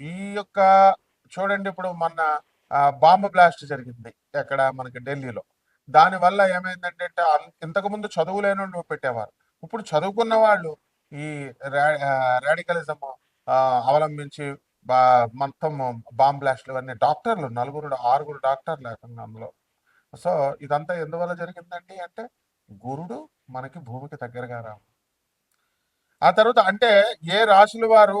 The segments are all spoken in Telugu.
ఈ యొక్క చూడండి ఇప్పుడు మొన్న బాంబు బ్లాస్ట్ జరిగింది ఎక్కడ మనకి ఢిల్లీలో. దానివల్ల ఏమైందంటే అంటే ఇంతకుముందు చదువు లేని వాళ్ళు పెట్టేవారు. ఇప్పుడు చదువుకున్న వాళ్ళు ఈ రాడికలిజం అవలంబించి బా మొత్తం బాంబ్ బ్లాస్ట్లు ఇవన్నీ డాక్టర్లు నలుగురు ఆరుగురు డాక్టర్లు ఏకంగా అందులో సో ఇదంతా ఎందువల్ల జరిగిందండి అంటే గురుడు మనకి భూమికి దగ్గరగా రావు ఆ తర్వాత అంటే ఏ రాశుల వారు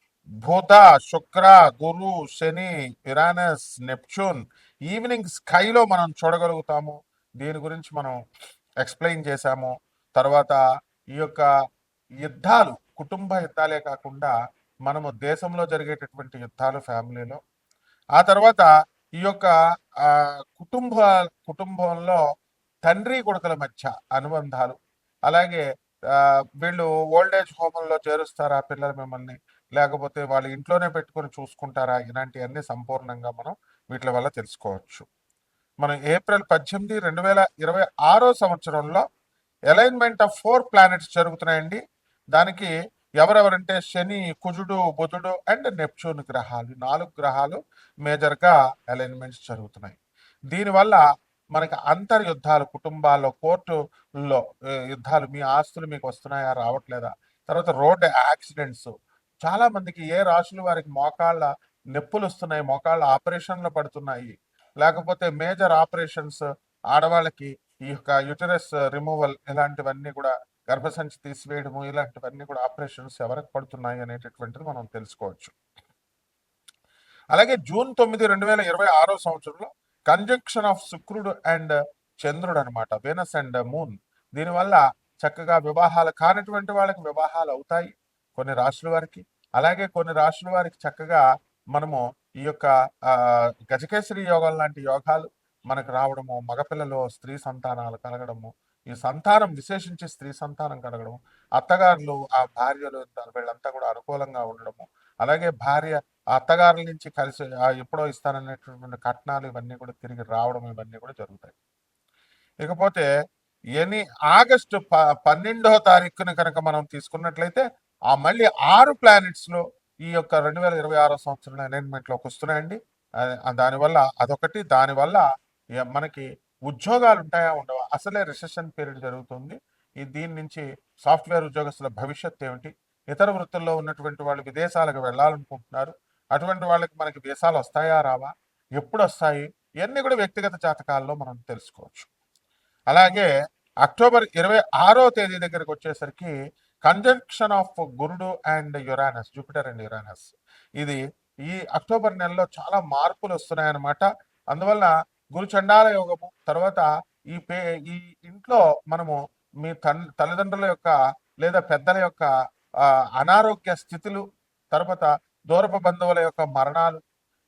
భూత శుక్ర గురు శని ఇరానస్ నెప్చూన్ ఈవినింగ్ స్కైలో మనం చూడగలుగుతాము. దీని గురించి మనం ఎక్స్ప్లెయిన్ చేశాము. తర్వాత ఈ యొక్క యుద్ధాలు కుటుంబ యుద్ధాలే కాకుండా మనము దేశంలో జరిగేటటువంటి యుద్ధాలు ఫ్యామిలీలో. ఆ తర్వాత ఈ యొక్క కుటుంబ కుటుంబంలో తండ్రి కొడుకుల మధ్య అనుబంధాలు. అలాగే వీళ్ళు ఓల్డ్ ఏజ్ హోమంలో చేరుస్తారా పిల్లలు మిమ్మల్ని. లేకపోతే వాళ్ళు ఇంట్లోనే పెట్టుకొని చూసుకుంటారా? ఇలాంటివన్నీ సంపూర్ణంగా మనం వీటి వల్ల తెలుసుకోవచ్చు. మనం ఏప్రిల్ పద్దెనిమిది రెండు వేల ఇరవై ఆరో సంవత్సరంలో అలైన్మెంట్ ఆఫ్ ఫోర్ ప్లానెట్స్ జరుగుతున్నాయండి. దానికి ఎవరెవరంటే శని కుజుడు బుధుడు అండ్ నెప్చూన్ గ్రహాలు నాలుగు గ్రహాలు మేజర్గా అలైన్మెంట్స్ జరుగుతున్నాయి. దీనివల్ల మనకి అంతర్ యుద్ధాలు కుటుంబాల్లో కోర్టుల్లో యుద్ధాలు మీ ఆస్తులు మీకు వస్తున్నాయా రావట్లేదా? తర్వాత రోడ్ యాక్సిడెంట్స్ చాలా మందికి ఏ రాశులు వారికి మోకాళ్ళ నొప్పులు వస్తున్నాయి మోకాళ్ళ ఆపరేషన్లు పడుతున్నాయి లేకపోతే మేజర్ ఆపరేషన్స్ ఆడవాళ్ళకి ఈ యొక్క యుటరస్ రిమూవల్ ఇలాంటివన్నీ కూడా గర్భసంచి తీసివేయడము ఇలాంటివన్నీ కూడా ఆపరేషన్స్ ఎవరికి పడుతున్నాయి అనేటటువంటిది మనం తెలుసుకోవచ్చు. అలాగే జూన్ తొమ్మిది రెండు వేల ఇరవై ఆరో సంవత్సరంలో కంజంక్షన్ ఆఫ్ శుక్రుడు అండ్ చంద్రుడు అనమాట వెనస్ అండ్ మూన్. దీనివల్ల చక్కగా వివాహాలు కానటువంటి వాళ్ళకి వివాహాలు అవుతాయి. కొన్ని రాశుల వారికి అలాగే కొన్ని రాశుల వారికి చక్కగా మనము ఈ యొక్క ఆ, గజకేసరి లాంటి యోగాలు మనకు రావడము మగపిల్లలు స్త్రీ సంతానాలు కలగడము ఈ సంతానం విశేషించి స్త్రీ సంతానం కలగడం అత్తగారులు ఆ భార్యలు వీళ్ళంతా కూడా అనుకూలంగా ఉండడము అలాగే భార్య అత్తగారుల నుంచి కలిసి ఎప్పుడో ఇస్తాననేటటువంటి కట్నాలు ఇవన్నీ కూడా తిరిగి రావడం ఇవన్నీ కూడా జరుగుతాయి. ఇకపోతే ఎనీ ఆగస్టు ప పన్నెండవ తారీఖున కనుక మనం తీసుకున్నట్లయితే ఆ మళ్ళీ ఆరు ప్లానెట్స్లో ఈ యొక్క రెండు వేల ఇరవై ఆరో సంవత్సరం అలైన్మెంట్లోకి వస్తున్నాయండి. దానివల్ల అదొకటి. దానివల్ల మనకి ఉద్యోగాలు ఉంటాయా ఉండవా? అసలే రిసెషన్ పీరియడ్ జరుగుతుంది. ఈ దీని నుంచి సాఫ్ట్వేర్ ఉద్యోగస్తుల భవిష్యత్ ఏమిటి? ఇతర వృత్తుల్లో ఉన్నటువంటి వాళ్ళు విదేశాలకు వెళ్ళాలనుకుంటున్నారు. అటువంటి వాళ్ళకి మనకి వీసాలు వస్తాయా రావా? ఎప్పుడు వస్తాయి? ఇవన్నీ కూడా వ్యక్తిగత జాతకాల్లో మనం తెలుసుకోవచ్చు. అలాగే అక్టోబర్ ఇరవై ఆరో తేదీ దగ్గరకు వచ్చేసరికి కంజంక్షన్ ఆఫ్ గురుడు and Uranus Jupiter and Uranus ఇది ఈ అక్టోబర్ నెలలో చాలా మార్పులు వస్తున్నాయన్నమాట. అందువల్ల గురు చండాల యోగము తర్వాత ఈ పే ఈ ఇంట్లో మనము మీ తన్ తల్లిదండ్రుల యొక్క లేదా పెద్దల యొక్క అనారోగ్య స్థితులు తర్వాత దూరపు బంధువుల యొక్క మరణాలు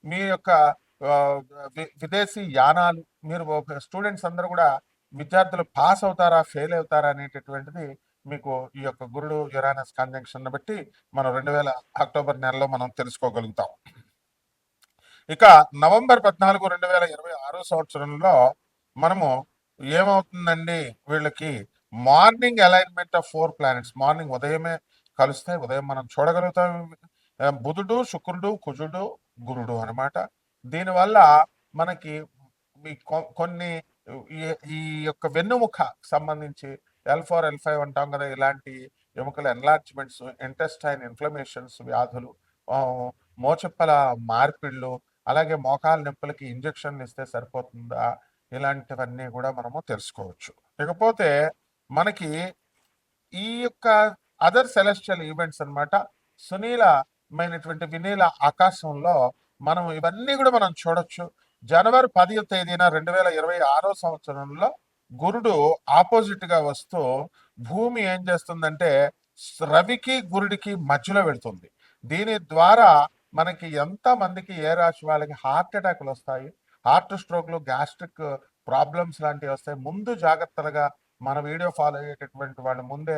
మీ యొక్క విదేశీ యానాలు మీరు స్టూడెంట్స్ అందరూ కూడా విద్యార్థులు పాస్ అవుతారా ఫెయిల్ అవుతారా అనేటటువంటిది మీకు ఈ యొక్క గురుడు యురానస్ కాంజంక్షన్ బట్టి మనం రెండు వేల అక్టోబర్ నెలలో మనం తెలుసుకోగలుగుతాం. ఇక నవంబర్ పద్నాలుగు రెండు వేల ఇరవై ఆరో సంవత్సరంలో మనము ఏమవుతుందండి? వీళ్ళకి morning alignment of four planets morning ఉదయమే కలుస్తాయి ఉదయం మనం చూడగలుగుతాం. బుధుడు శుక్రుడు కుజుడు గురుడు అన్నమాట. దీనివల్ల మనకి మీ కొ- కొన్ని ఈ- ఈ యొక్క వెన్నుముఖ సంబంధించి ఎల్ ఫోర్ ఎల్ ఫైవ్ అంటాం కదా ఇలాంటి ఎముకల ఎన్లార్జ్మెంట్స్ ఇంటెస్టైన్ ఇన్ఫ్లమేషన్స్ వ్యాధులు మోచెప్పల మార్పిళ్ళు అలాగే మోకాల నొప్పులకి ఇంజెక్షన్లు ఇస్తే సరిపోతుందా ఇలాంటివన్నీ కూడా మనము తెలుసుకోవచ్చు. ఇకపోతే మనకి ఈ యొక్క అదర్ సెలెస్టియల్ ఈవెంట్స్ అనమాట సునీలమైనటువంటి వినీల ఆకాశంలో మనం ఇవన్నీ కూడా మనం చూడొచ్చు. జనవరి పదివ తేదీన రెండు వేల ఇరవై ఆరో సంవత్సరంలో గురుడు ఆపోజిట్గా వస్తూ భూమి ఏం చేస్తుందంటే రవికి గురుడికి మధ్యలో వెళ్తుంది. దీని ద్వారా మనకి ఎంత మందికి ఏ రాశి వాళ్ళకి హార్ట్ అటాక్లు వస్తాయి? హార్ట్ స్ట్రోక్లు గ్యాస్ట్రిక్ ప్రాబ్లమ్స్ లాంటివి వస్తాయి. ముందు జాగ్రత్తలుగా మన వీడియో ఫాలో అయ్యేటటువంటి వాళ్ళు ముందే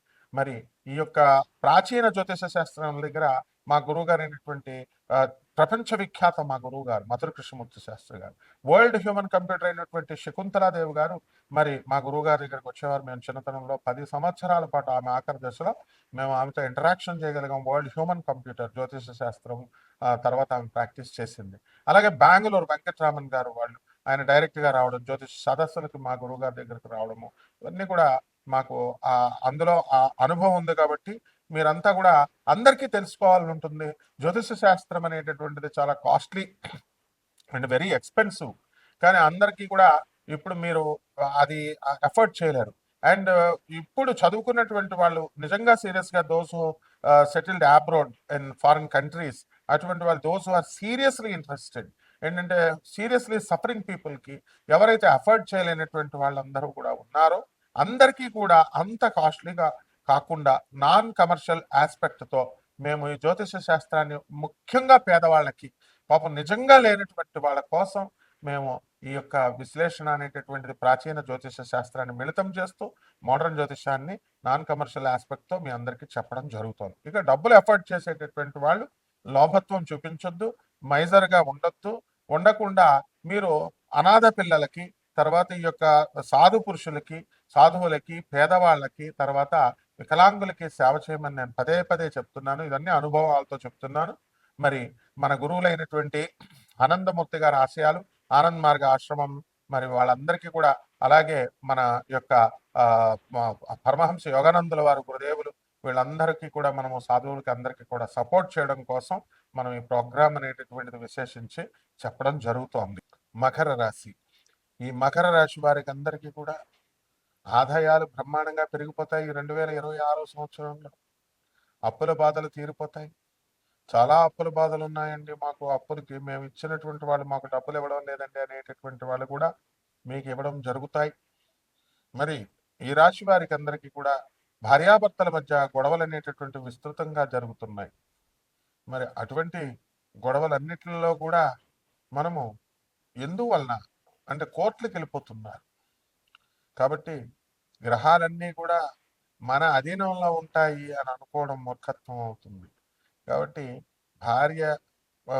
మరి ఈ యొక్క ప్రాచీన జ్యోతిష శాస్త్రం దగ్గర మా గురువు గారు అయినటువంటి ప్రపంచ విఖ్యాత మా గురువు గారు మధుర కృష్ణమూర్తి శాస్త్రి గారు. వరల్డ్ హ్యూమన్ కంప్యూటర్ అయినటువంటి శకుంతలాదేవి గారు మరి మా గురువు గారి దగ్గరకు వచ్చేవారు. మేము చిన్నతనంలో పది సంవత్సరాల పాటు ఆమె ఆఖరి దశలో మేము ఆమెతో ఇంటరాక్షన్ చేయగలిగాం. వరల్డ్ హ్యూమన్ కంప్యూటర్ జ్యోతిష శాస్త్రం ఆ, తర్వాత ఆమె ప్రాక్టీస్ చేసింది. అలాగే బెంగళూరు వెంకటరామన్ గారు వాళ్ళు ఆయన డైరెక్ట్గా రావడం జ్యోతిష సదస్సులకు మా గురువు గారి దగ్గరకు రావడము ఇవన్నీ కూడా మాకు ఆ అందులో ఆ అనుభవం ఉంది కాబట్టి మీరంతా కూడా అందరికీ తెలుసుకోవాలని ఉంటుంది జ్యోతిష శాస్త్రం అనేటటువంటిది చాలా కాస్ట్లీ అండ్ వెరీ ఎక్స్పెన్సివ్. కానీ అందరికీ కూడా ఇప్పుడు మీరు అది ఎఫర్ట్ చేయలేరు. అండ్ ఇప్పుడు చదువుకున్నటువంటి వాళ్ళు నిజంగా సీరియస్గా those settled abroad in foreign countries అటువంటి వాళ్ళు దోస్ ఆర్ సీరియస్లీ ఇంట్రెస్టెడ్ ఏంటంటే సీరియస్లీ సఫరింగ్ పీపుల్కి ఎవరైతే అఫర్డ్ చేయలేనటువంటి వాళ్ళందరూ కూడా ఉన్నారో అందరికీ కూడా అంత కాస్ట్లీగా కాకుండా నాన్ కమర్షియల్ ఆస్పెక్ట్తో మేము ఈ జ్యోతిష శాస్త్రాన్ని ముఖ్యంగా పేదవాళ్ళకి పాపం నిజంగా లేనటువంటి వాళ్ళ కోసం మేము ఈ యొక్క విశ్లేషణ అనేటటువంటిది ప్రాచీన జ్యోతిష శాస్త్రాన్ని మిళితం చేస్తూ మోడర్న్ జ్యోతిషాన్ని నాన్ కమర్షియల్ ఆస్పెక్ట్తో మీ అందరికీ చెప్పడం జరుగుతుంది. ఇక డబ్బులు ఎఫర్ట్ చేసేటటువంటి వాళ్ళు లోభత్వం చూపించొద్దు మైజర్గా ఉండొద్దు. ఉండకుండా మీరు అనాథ పిల్లలకి తర్వాత ఈ యొక్క సాధు పురుషులకి సాధువులకి పేదవాళ్ళకి తర్వాత వికలాంగులకి సేవ చేయమని నేను పదే పదే చెప్తున్నాను. ఇవన్నీ అనుభవాలతో చెప్తున్నాను. మరి మన గురువులైనటువంటి ఆనందమూర్తి గారి ఆశయాలు ఆనంద్ మార్గ ఆశ్రమం మరి వాళ్ళందరికీ కూడా అలాగే మన యొక్క ఆ, పరమహంస యోగానందుల వారు గురుదేవులు వీళ్ళందరికీ కూడా మనము సాధువులకి అందరికీ కూడా సపోర్ట్ చేయడం కోసం మనం ఈ ప్రోగ్రామ్ అనేటటువంటిది విశేషించి చెప్పడం జరుగుతోంది. మకర రాశి. ఈ మకర రాశి వారికి అందరికీ కూడా ఆదాయాలు బ్రహ్మాండంగా పెరిగిపోతాయి. రెండు వేల ఇరవై ఆరో సంవత్సరంలో అప్పుల బాధలు తీరిపోతాయి. చాలా అప్పుల బాధలు ఉన్నాయండి. మాకు అప్పులకి మేము ఇచ్చినటువంటి వాళ్ళు మాకు డబ్బులు ఇవ్వడం లేదండి అనేటటువంటి వాళ్ళు కూడా మీకు ఇవ్వడం జరుగుతాయి. మరి ఈ రాశి వారికి అందరికీ కూడా భార్యాభర్తల మధ్య గొడవలు అనేటటువంటి విస్తృతంగా జరుగుతున్నాయి. మరి అటువంటి గొడవలన్నిటిలో కూడా మనము ఎందువలన అంటే కోర్టులకు వెళ్ళిపోతున్నారు. కాబట్టి గ్రహాలన్నీ కూడా మన అధీనంలో ఉంటాయి అని అనుకోవడం మూర్ఖత్వం అవుతుంది. కాబట్టి భార్య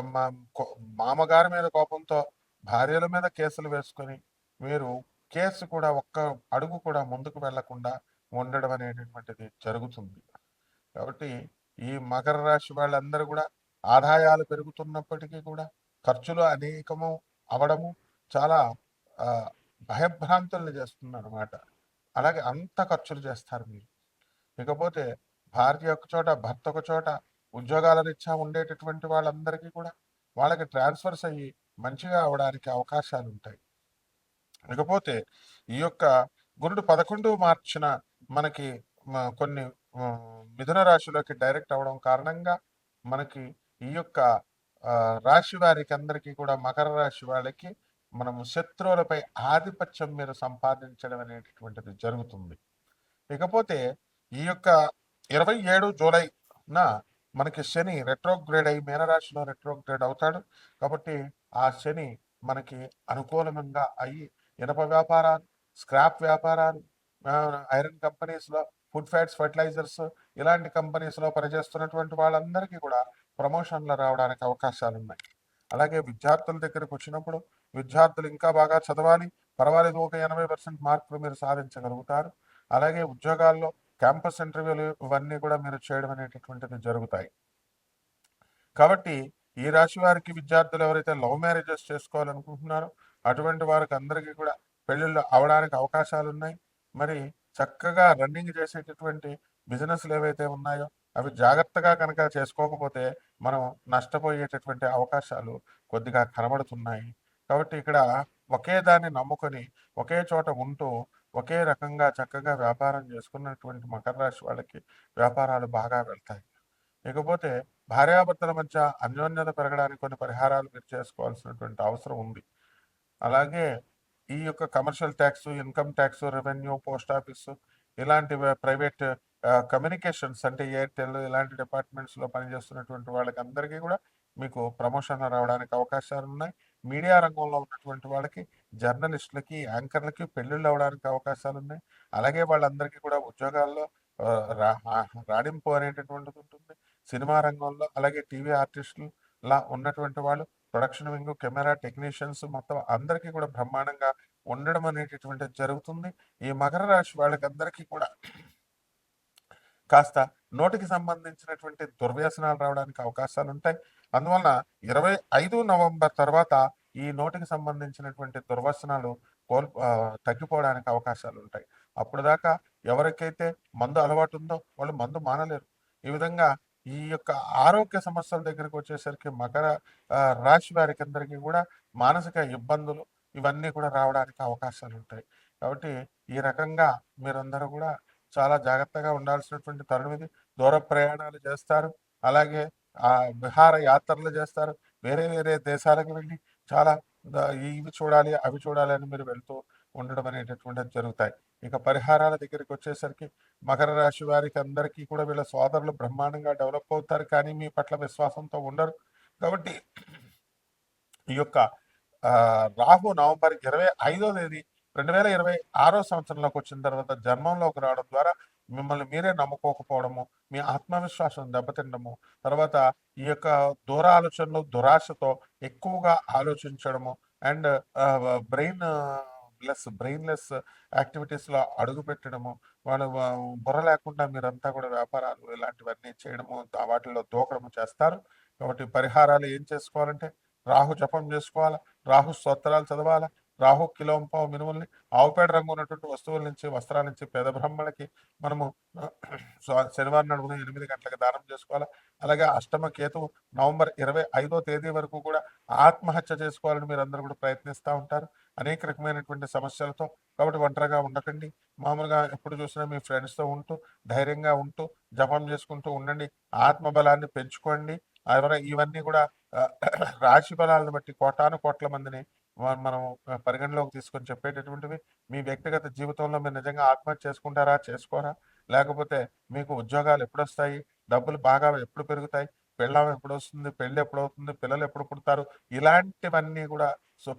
మా కో- మామగారి మీద కోపంతో భార్యల మీద కేసులు వేసుకొని మీరు కేసు కూడా ఒక్క అడుగు కూడా ముందుకు వెళ్ళకుండా ఉండడం అనేటటువంటిది జరుగుతుంది. కాబట్టి ఈ మకర రాశి వాళ్ళందరూ కూడా ఆదాయాలు పెరుగుతున్నప్పటికీ కూడా ఖర్చులు అనేకము అవడము చాలా భయభ్రాంతుల్ని చేస్తుంది అనమాట అలాగే అంత ఖర్చులు చేస్తారు మీరు. ఇకపోతే భార్య ఒక చోట భర్త ఒక చోట ఉద్యోగాల రీత్యా ఉండేటటువంటి వాళ్ళందరికీ కూడా వాళ్ళకి ట్రాన్స్ఫర్స్ అయ్యి మంచిగా అవడానికి అవకాశాలు ఉంటాయి ఇకపోతే ఈ యొక్క గురుడు పదకొండు మార్చిన మనకి కొన్ని మిథున రాశిలోకి డైరెక్ట్ అవడం కారణంగా మనకి ఈ యొక్క రాశి వారికి అందరికీ కూడా మకర రాశి వాళ్ళకి మనము శత్రువులపై ఆధిపత్యం మీరు సంపాదించడం అనేటటువంటిది జరుగుతుంది. ఇకపోతే ఈ యొక్క ఇరవై ఏడు జూలైన మనకి శని రెట్రోగ్రేడ్ అయి మీనరాశిలో రెట్రోగ్రేడ్ అవుతాడు. కాబట్టి ఆ శని మనకి అనుకూలంగా అయ్యి ఇనప వ్యాపారాలు స్క్రాప్ వ్యాపారాలు ఐరన్ కంపెనీస్లో ఫుడ్ ఫ్యాట్స్ ఫర్టిలైజర్స్ ఇలాంటి కంపెనీస్లో పనిచేస్తున్నటువంటి వాళ్ళందరికీ కూడా ప్రమోషన్లు రావడానికి అవకాశాలు ఉన్నాయి అలాగే విద్యార్థుల దగ్గరకు వచ్చినప్పుడు విద్యార్థులు ఇంకా బాగా చదవాలి పర్వాలేదు ఒక ఎనభై పర్సెంట్ మార్కులు మీరు సాధించగలుగుతారు. అలాగే ఉద్యోగాల్లో క్యాంపస్ ఇంటర్వ్యూలు ఇవన్నీ కూడా మీరు చేయడం అనేటటువంటిది జరుగుతాయి. కాబట్టి ఈ రాశి వారికి విద్యార్థులు ఎవరైతే లవ్ మ్యారేజెస్ చేసుకోవాలనుకుంటున్నారో అటువంటి వారికి అందరికీ కూడా పెళ్ళిళ్ళు అవడానికి అవకాశాలు ఉన్నాయి మరి చక్కగా రన్నింగ్ చేసేటటువంటి బిజినెస్లు ఏవైతే ఉన్నాయో అవి జాగ్రత్తగా కనుక చేసుకోకపోతే మనం నష్టపోయేటటువంటి అవకాశాలు కొద్దిగా కనబడుతున్నాయి. కాబట్టి ఇక్కడ ఒకే దాన్ని నమ్ముకొని ఒకే చోట ఉంటూ ఒకే రకంగా చక్కగా వ్యాపారం చేసుకున్నటువంటి మకర రాశి వాళ్ళకి వ్యాపారాలు బాగా వెళ్తాయి. ఇకపోతే భార్యాభర్తల మధ్య అన్యోన్యత పెరగడానికి కొన్ని పరిహారాలు మీరు చేసుకోవాల్సినటువంటి అవసరం ఉంది. అలాగే ఈ యొక్క commercial tax income tax revenue post office ఇలాంటి ప్రైవేట్ కమ్యూనికేషన్స్ అంటే ఎయిర్టెల్ ఇలాంటి డిపార్ట్మెంట్స్లో పనిచేస్తున్నటువంటి వాళ్ళకి అందరికీ కూడా మీకు ప్రమోషన్ రావడానికి అవకాశాలు ఉన్నాయి. మీడియా రంగంలో ఉన్నటువంటి వాళ్ళకి జర్నలిస్టులకి యాంకర్లకి పెళ్ళిళ్ళు అవడానికి అవకాశాలు ఉన్నాయి అలాగే వాళ్ళందరికీ కూడా ఉద్యోగాల్లో రా- రాణింపు అనేటటువంటిది ఉంటుంది. సినిమా రంగంలో అలాగే టీవీ ఆర్టిస్టులు లా ఉన్నటువంటి వాళ్ళు ప్రొడక్షన్ వింగ్ కెమెరా టెక్నీషియన్స్ మొత్తం అందరికీ కూడా బ్రహ్మాండంగా ఉండడం అనేటటువంటిది జరుగుతుంది. ఈ మకర రాశి వాళ్ళకి అందరికీ కూడా కాస్త నోటికి సంబంధించినటువంటి దుర్వ్యసనాలు రావడానికి అవకాశాలు ఉంటాయి అందువల్ల ఇరవై ఐదు నవంబర్ తర్వాత ఈ నోటికి సంబంధించినటువంటి దుర్వ్యసనాలు కోల్ తగ్గిపోవడానికి అవకాశాలు ఉంటాయి అప్పుడు దాకా ఎవరికైతే మందు అలవాటు ఉందో వాళ్ళు మందు మానలేరు. ఈ విధంగా ఈ యొక్క ఆరోగ్య సమస్యల దగ్గరకు వచ్చేసరికి మకర రాశి వారికి అందరికీ కూడా మానసిక ఇబ్బందులు ఇవన్నీ కూడా రావడానికి అవకాశాలు ఉంటాయి కాబట్టి ఈ రకంగా మీరందరూ కూడా చాలా జాగ్రత్తగా ఉండాల్సినటువంటి తరుణం ఇది. దూర ప్రయాణాలు చేస్తారు. అలాగే ఆ విహార యాత్రలు చేస్తారు. వేరే వేరే దేశాలకు వెళ్ళి చాలా ఇవి చూడాలి అవి చూడాలి అని మీరు వెళ్తూ ఉండడం అనేటటువంటిది జరుగుతాయి. ఇక పరిహారాల దగ్గరికి వచ్చేసరికి మకర రాశి వారికి అందరికీ కూడా వీళ్ళ సోదరులు బ్రహ్మాండంగా డెవలప్ అవుతారు. కానీ మీ పట్ల విశ్వాసంతో ఉండరు. కాబట్టి ఈ యొక్క రాహు నవంబర్ ఇరవై ఐదో తేదీ రెండు వేల ఇరవై ఆరో సంవత్సరంలోకి వచ్చిన తర్వాత జన్మంలోకి రావడం ద్వారా మిమ్మల్ని మీరే నమ్ముకోకపోవడము మీ ఆత్మవిశ్వాసం దెబ్బతినడము తర్వాత ఈ యొక్క దూర ఆలోచనలు దురాశతో ఎక్కువగా ఆలోచించడము అండ్ బ్రెయిన్ లెస్ బ్రెయిన్లెస్ యాక్టివిటీస్లో అడుగు పెట్టడము వాళ్ళు బుర్ర లేకుండా మీరంతా కూడా వ్యాపారాలు ఇలాంటివన్నీ చేయడము వాటిల్లో వాటిలో దూకడము చేస్తారు. కాబట్టి పరిహారాలు ఏం చేసుకోవాలంటే రాహు జపం చేసుకోవాలా రాహు స్తోత్రాలు చదవాలా రాహు కిలోంపావు మినుముల్ని ఆవుపేడ రంగు ఉన్నటువంటి వస్తువుల నుంచి వస్త్రాల నుంచి పేద బ్రహ్మణకి మనము శనివారం నడుమున ఎనిమిది గంటలకు దానం చేసుకోవాలి? అలాగే అష్టమ కేతు నవంబర్ ఇరవై ఐదో తేదీ వరకు కూడా ఆత్మహత్య చేసుకోవాలని మీరు అందరూ కూడా ప్రయత్నిస్తూ ఉంటారు. అనేక రకమైనటువంటి సమస్యలతో కాబట్టి ఒంటరిగా ఉండకండి. మామూలుగా ఎప్పుడు చూసినా మీ ఫ్రెండ్స్తో ఉంటూ ధైర్యంగా ఉంటూ జపం చేసుకుంటూ ఉండండి. ఆత్మబలాన్ని పెంచుకోండి. ఇవన్నీ కూడా రాశి బలాలను బట్టి కోటాను కోట్ల మందిని మనం పరిగణలోకి తీసుకొని చెప్పేటటువంటివి మీ వ్యక్తిగత జీవితంలో మీరు నిజంగా ఆత్మహత్య చేసుకుంటారా చేసుకోరా? లేకపోతే మీకు ఉద్యోగాలు ఎప్పుడు వస్తాయి డబ్బులు బాగా ఎప్పుడు పెరుగుతాయి? పెళ్ళం ఎప్పుడు వస్తుంది పెళ్ళి ఎప్పుడు అవుతుంది పిల్లలు ఎప్పుడు పుడతారు? ఇలాంటివన్నీ కూడా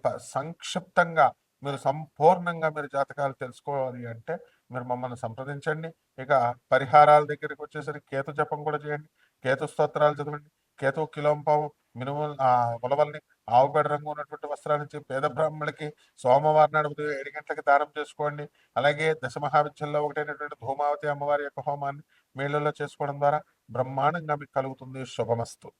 ప- సంక్షిప్తంగా మీరు సంపూర్ణంగా మీరు జాతకాలు తెలుసుకోవాలి అంటే మీరు మమ్మల్ని సంప్రదించండి. ఇక పరిహారాల దగ్గరికి వచ్చేసరికి కేతు జపం కూడా చేయండి. కేతు స్తోత్రాలు చదవండి. కేతు కిలోంపావు మినుము ఆ ఉలవల్ని ఆవుపేడ రంగు ఉన్నటువంటి వస్త్రాలు ఇచ్చి పేద బ్రాహ్మణులకి సోమవారం నాడు ఉదయం ఏడు గంటలకు దానం చేసుకోండి. అలాగే దశమహావిద్యంలో ఒకటైనటువంటి ధూమావతి అమ్మవారి యొక్క హోమాన్ని మేళ్ళలో చేసుకోవడం ద్వారా బ్రహ్మాండంగా మీకు కలుగుతుంది. శుభమస్తు.